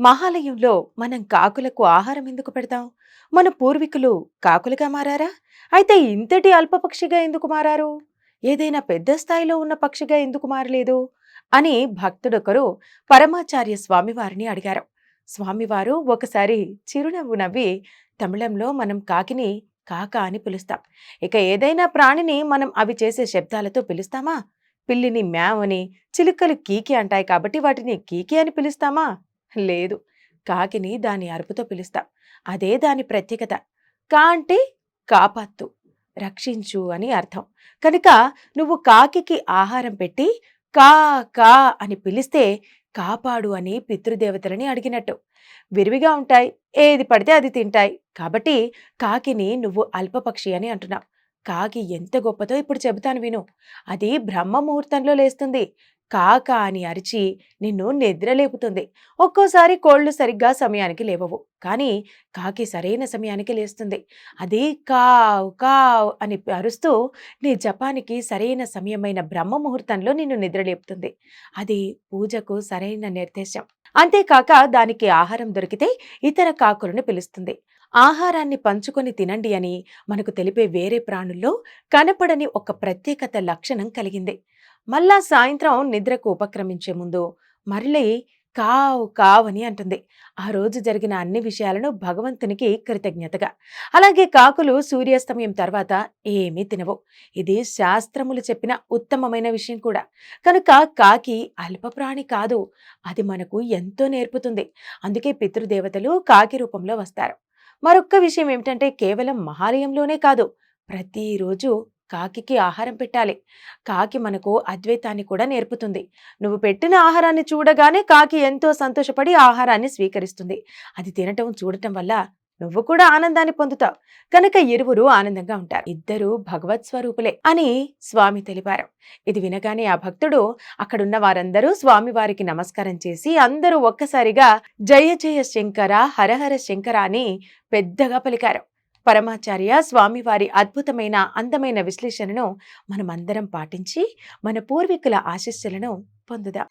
మహాలయంలో మనం కాకులకు ఆహారం ఎందుకు పెడతాం? మన పూర్వీకులు కాకులుగా మారారా? అయితే ఇంతటి అల్పపక్షిగా ఎందుకు మారారు? ఏదైనా పెద్ద స్థాయిలో ఉన్న పక్షిగా ఎందుకు మారలేదు? అని భక్తుడొకరు పరమాచార్య స్వామివారిని అడిగారు. స్వామివారు ఒకసారి చిరునవ్వు నవ్వి తమిళంలో మనం కాకిని కాక అని పిలుస్తాం. ఇక ఏదైనా ప్రాణిని మనం అవి చేసే శబ్దాలతో పిలుస్తామా? పిల్లిని మ్యావ్ అని చిలుకలు కీకి అంటాయి కాబట్టి వాటిని కీకి అని పిలుస్తామా? లేదు. కాకిని దాని అరుపుతో పిలుస్తాం. అదే దాని ప్రత్యేకత. కా అంటే కాపాత్తు రక్షించు అని అర్థం. కనుక నువ్వు కాకికి ఆహారం పెట్టి కా కా అని పిలిస్తే కాపాడు అని పితృదేవతలని అడిగినట్టు. విరివిగా ఉంటాయి ఏది పడితే అది తింటాయి. కాబట్టి కాకిని నువ్వు అల్పపక్షి అని అంటున్నావు. కాకి ఎంత గొప్పదో ఇప్పుడు చెబుతాను విను. అది బ్రహ్మ ముహూర్తంలో లేస్తుంది. కాక అని అరిచి నిన్ను నిద్రలేపుతుంది. ఒక్కోసారి కోళ్ళు సరిగ్గా సమయానికి లేవవు. కానీ కాకి సరైన సమయానికి లేస్తుంది. అది కావ్ కావ్ అని అరుస్తూ నీ జపానికి సరైన సమయమైన బ్రహ్మ ముహూర్తంలో నిన్ను నిద్రలేపుతుంది. అది పూజకు సరైన నిర్దేశం. అంతేకాక దానికి ఆహారం దొరికితే ఇతర కాకులను పిలుస్తుంది. ఆహారాన్ని పంచుకొని తినండి అని మనకు తెలిపే వేరే ప్రాణుల్లో కనపడని ఒక ప్రత్యేకత లక్షణం కలిగింది. మళ్ళా సాయంత్రం నిద్రకు ఉపక్రమించే ముందు మరలి కావ్ కావ్ అని అంటుంది. ఆ రోజు జరిగిన అన్ని విషయాలను భగవంతునికి కృతజ్ఞతగా. అలాగే కాకులు సూర్యాస్తమయం తర్వాత ఏమీ తినవు. ఇది శాస్త్రములు చెప్పిన ఉత్తమమైన విషయం కూడా. కనుక కాకి అల్పప్రాణి కాదు. అది మనకు ఎంతో నేర్పుతుంది. అందుకే పితృదేవతలు కాకి రూపంలో వస్తారు. మరొక్క విషయం ఏమిటంటే కేవలం మహాలయంలోనే కాదు. ప్రతిరోజు కాకికి ఆహారం పెట్టాలి. కాకి మనకు అద్వైతాన్ని కూడా నేర్పుతుంది. నువ్వు పెట్టిన ఆహారాన్ని చూడగానే కాకి ఎంతో సంతోషపడి ఆహారాన్ని స్వీకరిస్తుంది. అది తినటం చూడటం వల్ల నువ్వు కూడా ఆనందాన్ని పొందుతావు. కనుక ఇరువురు ఆనందంగా ఉంటారు. ఇద్దరు భగవత్ స్వరూపులే అని స్వామి తెలిపారు. ఇది వినగానే ఆ భక్తుడు అక్కడున్న వారందరూ స్వామి వారికి నమస్కారం చేసి అందరూ ఒక్కసారిగా జయ జయ శంకర హరహర శంకర అని పెద్దగా పలికారు. పరమాచార్య స్వామివారి అద్భుతమైన అందమైన విశ్లేషణను మనమందరం పాటించి మన పూర్వీకుల ఆశస్సులను పొందుదాం.